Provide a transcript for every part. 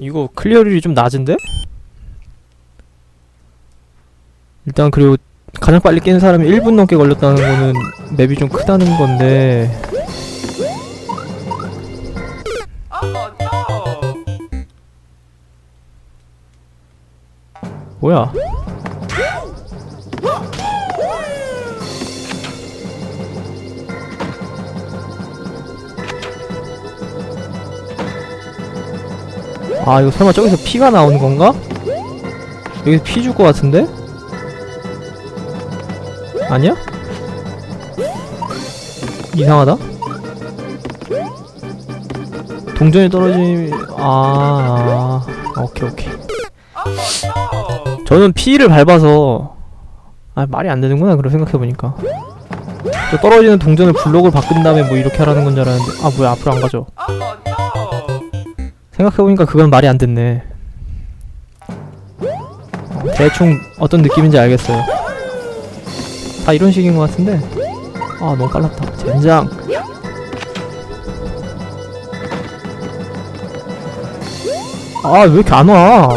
이거 클리어率좀 낮은데? 일단 그리고 가장 빨리 깨는 사람이 1분 넘게 걸렸다는 거는 맵이 좀 크다는 건데 뭐야 아 이거 설마 저기서 피가 나오는 건가? 여기서 피 줄 것 같은데? 아니야? 이상하다. 동전이 떨어짐 아, 아 오케이 오케이. 저는 P를 밟아서 아 말이 안 되는구나 그럼 생각해 보니까 저 떨어지는 동전을 블록을 바꾼 다음에 뭐 이렇게 하라는 건 줄 알았는데 아 뭐야 앞으로 안 가죠. 생각해 보니까 그건 말이 안 됐네. 어, 대충 어떤 느낌인지 알겠어요. 다 이런 식인 것 같은데 아 너무 빨랐다 젠장 아 왜 이렇게 안 와?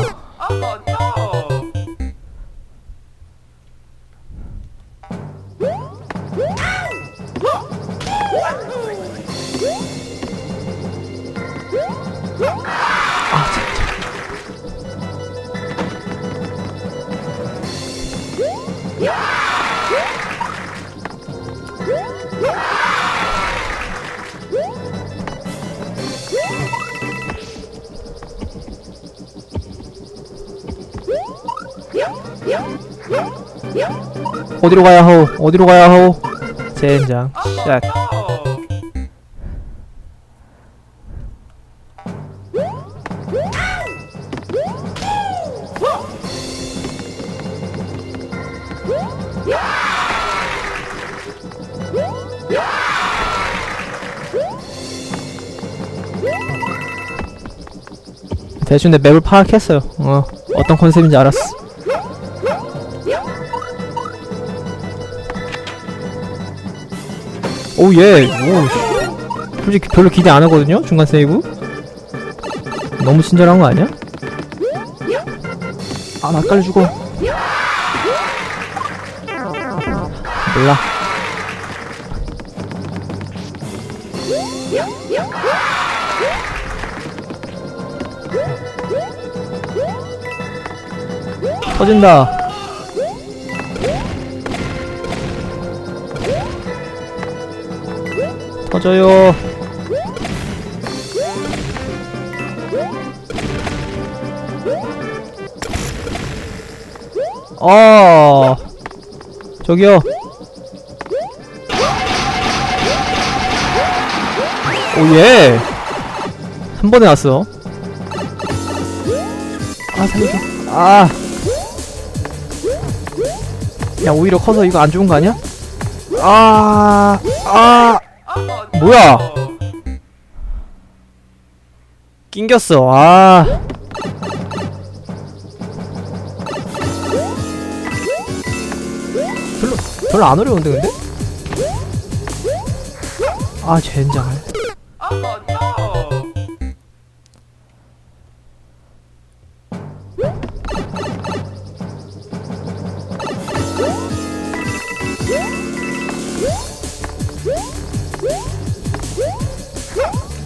어디로 가야 하오? 어디로 가야 하오? 젠장 샷 대충 내 맵을 파악했어요 어 어떤 컨셉인지 알았어 오 예. 오. 씨. 솔직히 별로 기대 안 하거든요? 중간 세이브? 너무 친절한 거 아니야? 아 낯깔 죽어. 몰라. 터진다 터져요. 아 저기요. 오예. 한 번에 왔어. 아 살려줘. 아. 야, 오히려 커서 이거 안 좋은 거 아니야? 아, 아, 뭐야? 낑겼어, 아. 별로, 별로 안 어려운데, 근데? 아, 젠장.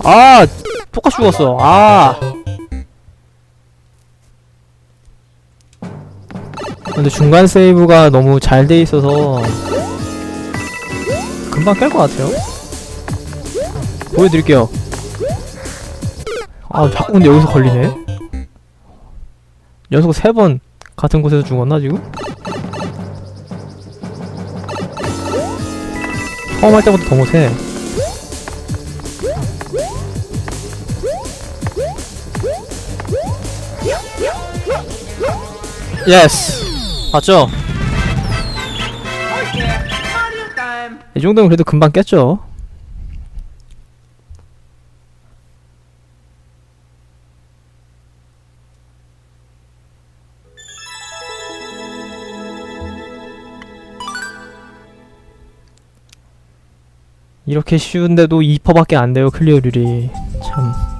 아, 똑같이 죽었어. 아. 근데 중간 세이브가 너무 잘 돼 있어서 금방 깰 것 같아요. 보여드릴게요. 아, 자꾸 근데 여기서 걸리네. 연속 세번 같은 곳에서 죽었나 지금? 처음 할 때보다 더 못해. 예스 봤죠? 이 정도면 그래도 금방 깼죠? 이렇게 쉬운데도 2%밖에 안 돼요 클리어률이. 참